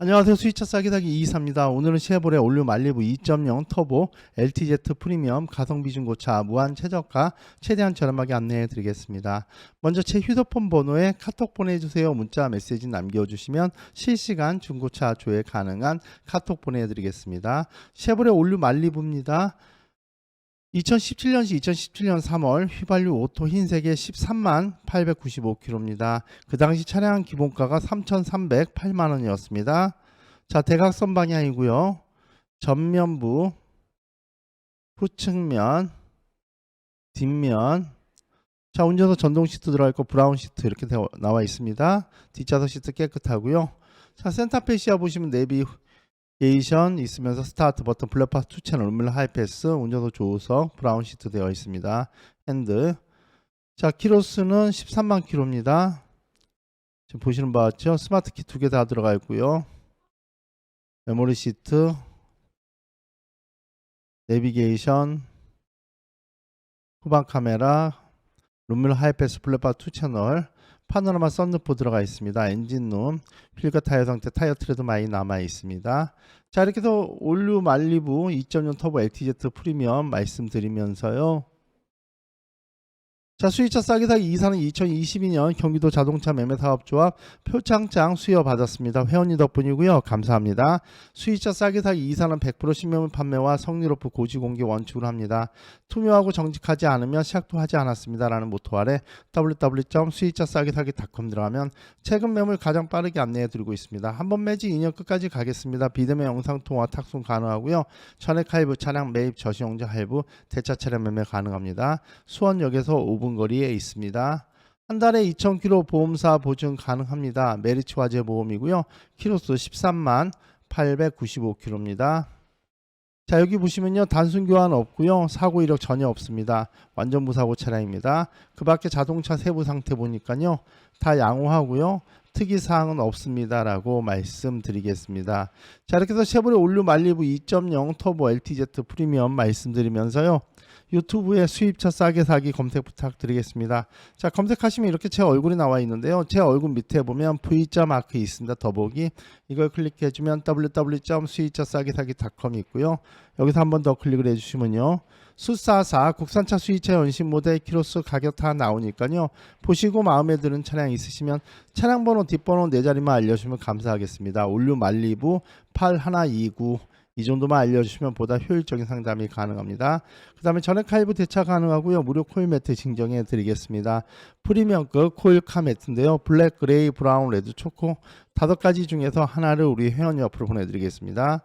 안녕하세요. 수위차 싸기 사기 224입니다. 오늘은 쉐보레 올류 말리부 2.0 터보 LTZ 프리미엄 가성비 중고차 무한 최저가 최대한 저렴하게 안내해 드리겠습니다. 먼저 제 휴대폰 번호에 카톡 보내주세요. 문자 메시지 남겨주시면 실시간 중고차 조회 가능한 카톡 보내드리겠습니다. 쉐보레 올류 말리부입니다. 2017년시 2017년 3월 휘발유 오토 흰색의 13만 895km입니다. 그 당시 차량 기본가가 3,308만 원이었습니다. 자, 대각선 방향이고요. 전면부, 후측면, 뒷면. 자, 운전석 전동 시트 들어가 있고 브라운 시트 이렇게 나와 있습니다. 뒷좌석 시트 깨끗하고요. 자, 센터페시아 보시면 내비 게이션 있으면서 스타트 버튼 블랙박스 투 채널 음밀 하이패스 운전석 조우석 브라운 시트 되어 있습니다. 핸드 자 키로수는 13만 킬로입니다. 지금 보시는 바와 같죠? 스마트 키 두 개 다 들어가 있고요. 메모리 시트 내비게이션 후방 카메라 룸밀 하이패스 블랙박스 투 채널 파노라마 썬루프 들어가 있습니다. 엔진룸, 휠과 타이어 상태, 타이어 트레도 많이 남아 있습니다. 자 이렇게 해서 올류 말리부 2.0 터보 LTZ 프리미엄 말씀드리면서요. 자 수위차 싸게 사기 2사는 2022년 경기도 자동차 매매사업조합 표창장 수여 받았습니다. 회원님 덕분이고요. 감사합니다. 수위차 싸게 사기 2사는 100% 신매물 판매와 성리로프 고지 공개 원칙으로 합니다. 투명하고 정직하지 않으면 시작도 하지 않았습니다. 라는 모토 아래 www.수위차 싸게 사기.com 들어가면 최근 매물 가장 빠르게 안내해 드리고 있습니다. 한 번 매지 2년 끝까지 가겠습니다. 비대면 영상 통화 탁송 가능하고요. 전액 할부 차량 매입 저시용자 할부 대차 차량 매매 가능합니다. 수원역에서 5분 거리에 있습니다. 한 달에 2,000km 보험사 보증 가능합니다. 메리츠 화재 보험이고요. 키로수 13만 895km입니다. 자 여기 보시면요 단순 교환 없고요 사고 이력 전혀 없습니다 완전 무사고 차량입니다 그 밖에 자동차 세부 상태 보니까요 다 양호하고요 특이 사항은 없습니다 라고 말씀드리겠습니다 자 이렇게 해서 쉐보레 올류 말리부 2.0 터보 LTZ 프리미엄 말씀드리면서요 유튜브에 수입차 싸게 사기 검색 부탁드리겠습니다. 자 검색하시면 이렇게 제 얼굴이 나와 있는데요. 제 얼굴 밑에 보면 V자 마크 있습니다. 더보기 이걸 클릭해주면 www.수입차 싸게 사기.com이 있고요. 여기서 한 번 더 클릭을 해주시면요. 수사사 국산차 수입차 연신 모델 키로수 가격 다 나오니까요. 보시고 마음에 드는 차량 있으시면 차량 번호 뒷번호 네 자리만 알려주시면 감사하겠습니다. 올류 말리부 8129 이 정도만 알려주시면 보다 효율적인 상담이 가능합니다. 그 다음에 전액 할부 대차 가능하고요. 무료 코일 매트 증정해 드리겠습니다. 프리미엄급 코일 카 매트인데요. 블랙, 그레이, 브라운, 레드, 초코 다섯 가지 중에서 하나를 우리 회원 옆으로 보내드리겠습니다.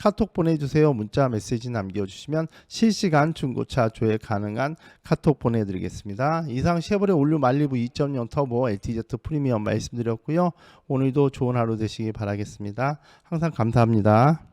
카톡 보내주세요. 문자 메시지 남겨주시면 실시간 중고차 조회 가능한 카톡 보내드리겠습니다. 이상 쉐보레 올류 말리부 2.0 터보 LTZ 프리미엄 말씀드렸고요. 오늘도 좋은 하루 되시기 바라겠습니다. 항상 감사합니다.